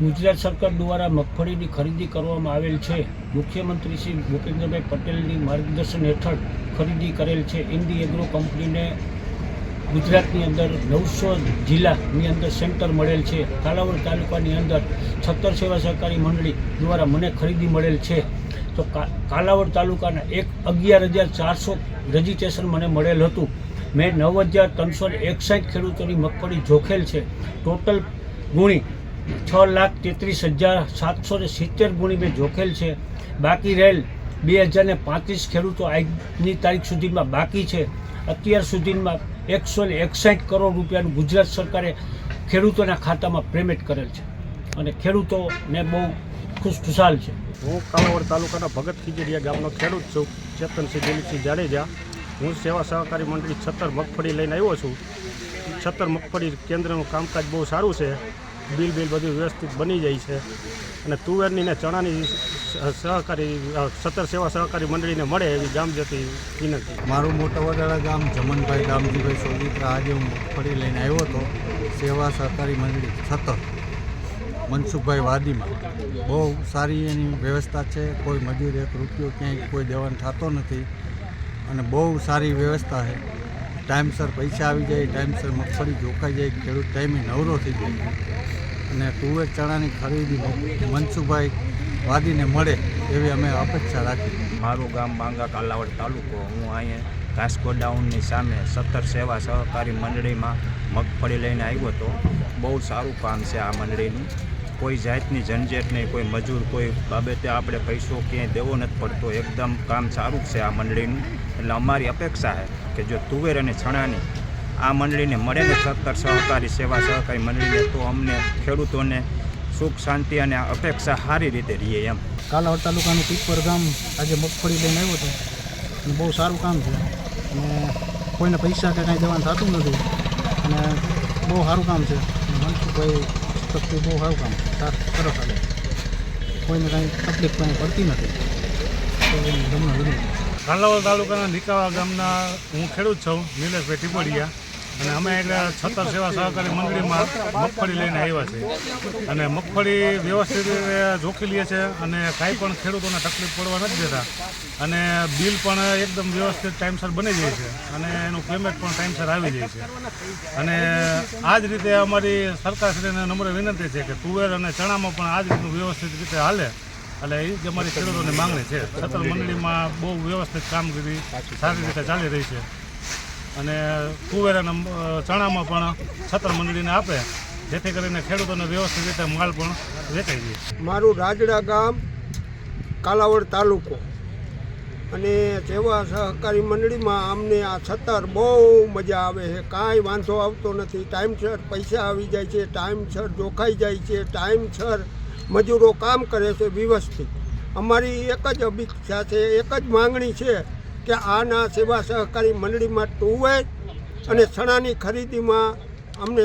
ગુજરાત સરકાર દ્વારા મગફળીની ખરીદી કરવામાં આવેલ છે. મુખ્યમંત્રી શ્રી ભૂપેન્દ્રભાઈ પટેલની માર્ગદર્શન હેઠળ ખરીદી કરેલ છે. ઇન્ડી એગ્રો કંપનીને ગુજરાતની અંદર નવસો જિલ્લાની અંદર સેન્ટર મળેલ છે. કાલાવડ તાલુકાની અંદર છત્તર સેવા સહકારી મંડળી દ્વારા મને ખરીદી મળેલ છે. તો કાલાવડ તાલુકાના એક અગિયાર હજાર ચારસો રજિસ્ટ્રેશન મને મળેલ હતું. મેં નવ હજાર ત્રણસો એકસાઠ ખેડૂતોની મગફળી જોખેલ છે. ટોટલ ગુણી છ લાખ તેત્રીસ હજાર સાતસો ને સિત્તેર ગુણી મેં જોખેલ છે. બાકી રહેલ બે હજાર ને પાંત્રીસ ખેડૂતો આજની તારીખ સુધીમાં બાકી છે. અત્યાર સુધીમાં એકસો ને એકસાઠ કરોડ રૂપિયાનું ગુજરાત સરકારે ખેડૂતોના ખાતામાં પેમેન્ટ કરેલ છે. અને ખેડૂતોને બહુ ખુશખુશાલ છે. હું કાલાવડ તાલુકાના ભગત ખીજડીયા ગામનો ખેડૂત છું. ચેતનસિંહ દિલીપસિંહ જાડેજા. હું સેવા સહકારી મંડળી છત્તર મગફળી લઈને આવ્યો છું. છત્તર મગફળી કેન્દ્રનું કામકાજ બહુ સારું છે. બિલ બિલ બધું વ્યવસ્થિત બની જાય છે. અને તુવેરની ને ચણાની સહકારી અ, સેવા સહકારી મંડળીને મળે એવી ગામ જતી વિનંતી. મારું મોટા વડાળા ગામ જમનભાઈ દામજીભાઈ સોગીત્રા. આજે હું મગફળી લઈને આવ્યો હતો. સેવા સહકારી મંડળી છતર મનસુખભાઈ વાદીમાં. બહુ સારી એની વ્યવસ્થા છે. કોઈ મજૂર એક રૂપિયો ક્યાંય કોઈ દેવાનો થતો નથી. અને બહુ સારી વ્યવસ્થા છે. ટાઈમસર પૈસા આવી જાય, ટાઈમસર મગફળી જોખાઈ જાય, ખેડૂત ટાઈમે નવરો થઈ જાય. અને તુવેર ચણાની ખરીદી મનસુખભાઈ વાદીને મળે એવી અમે અપેક્ષા રાખી. મારું ગામ બાંગા કાલાવડ તાલુકો. હું અહીંયા કાસ્કો ડાઉનની સામે સત્તર સેવા સહકારી મંડળીમાં મગફળી લઈને આવ્યો હતો બહુ સારું કામ છે આ મંડળીનું. કોઈ જાતની ઝંઝટ નહીં, કોઈ મજૂર, કોઈ બાબતે આપણે પૈસો ક્યાંય દેવો નથી પડતો. એકદમ કામ સારું છે આ મંડળીનું. એટલે અમારી અપેક્ષા છે કે જો તુવેર અને છણાની આ મંડળીને મળે ને સત્તર સહકારી સેવા સહકારી મંડળીને, તો અમને ખેડૂતોને સુખ, શાંતિ અને અપેક્ષા સારી રીતે રહીએ એમ. કાલાવડ તાલુકાનું પીપર ગામ આજે મગફળી લઈને આવ્યો હતો અને બહુ સારું કામ છે. અને કોઈને પૈસા કે કાંઈ દેવાનું થતું નથી. અને બહુ સારું કામ છે. મનસુખભાઈ તકલીફ બહુ સારું કામ સરસ હાલે કોઈને કાંઈ તકલીફ કાંઈ પડતી નથી. ગમે તાલુકાના નિકાવા ગામના હું ખેડૂત છું, નિલેશભાઈ ટીપડિયા. અને અમે એટલે છત્તર સેવા સહકારી મંડળીમાં મગફળી લઈને આવ્યા છીએ. અને મગફળી વ્યવસ્થિત રીતે જોખી લઈએ છીએ અને કાંઈ પણ ખેડૂતોને તકલીફ પડવા નથી દેતા. અને બિલ પણ એકદમ વ્યવસ્થિત ટાઈમસર બની જાય છે. અને એનું પેમેન્ટ પણ ટાઈમસર આવી જાય છે. અને આ જ રીતે અમારી સરકારશ્રીને નમ્ર વિનંતી છે કે તુવેર અને ચણામાં પણ આ જ રીતનું વ્યવસ્થિત રીતે હાલે. એટલે એ જ અમારી ખેડૂતોની માંગણી છે. છતર મંડળીમાં બહુ વ્યવસ્થિત કામગીરી સારી રીતે ચાલી રહી છે. અને કુવેરાના ચણામાં પણ છત્ર મંડળીને આપે, જેથી કરીને ખેડૂતોને વ્યવસ્થિત રીતે માલ પણ વેચાઈ જાય મારું રાજડા ગામ, કાલાવડ તાલુકો. અને સેવા સહકારી મંડળીમાં અમને આ છતર બહુ મજા આવે છે. કાંઈ વાંધો આવતો નથી. ટાઈમસર પૈસા આવી જાય છે ટાઈમસર જોખાઈ જાય છે ટાઈમસર મજૂરો કામ કરે છે વ્યવસ્થિત. અમારી એક જ અભિક્ષા છે, એક જ માંગણી છે કે આના સેવા સહકારી મંડળીમાં ટુવેર અને સણાની ખરીદીમાં અમને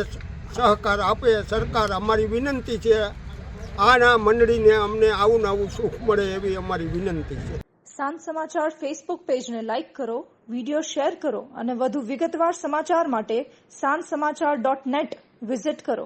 સહકાર આપે, સરકાર અમારી વિનંતી છે. આના મંડળીને અમને આવું આવું સુખ મળે એવી અમારી વિનંતી છે. સાંજ સમાચાર ફેસબુક પેજને લાઇક કરો વીડિયો શેર કરો અને વધુ વિગતવાર સમાચાર માટે સાંજ સમાચાર ડોટ નેટ વિઝિટ કરો.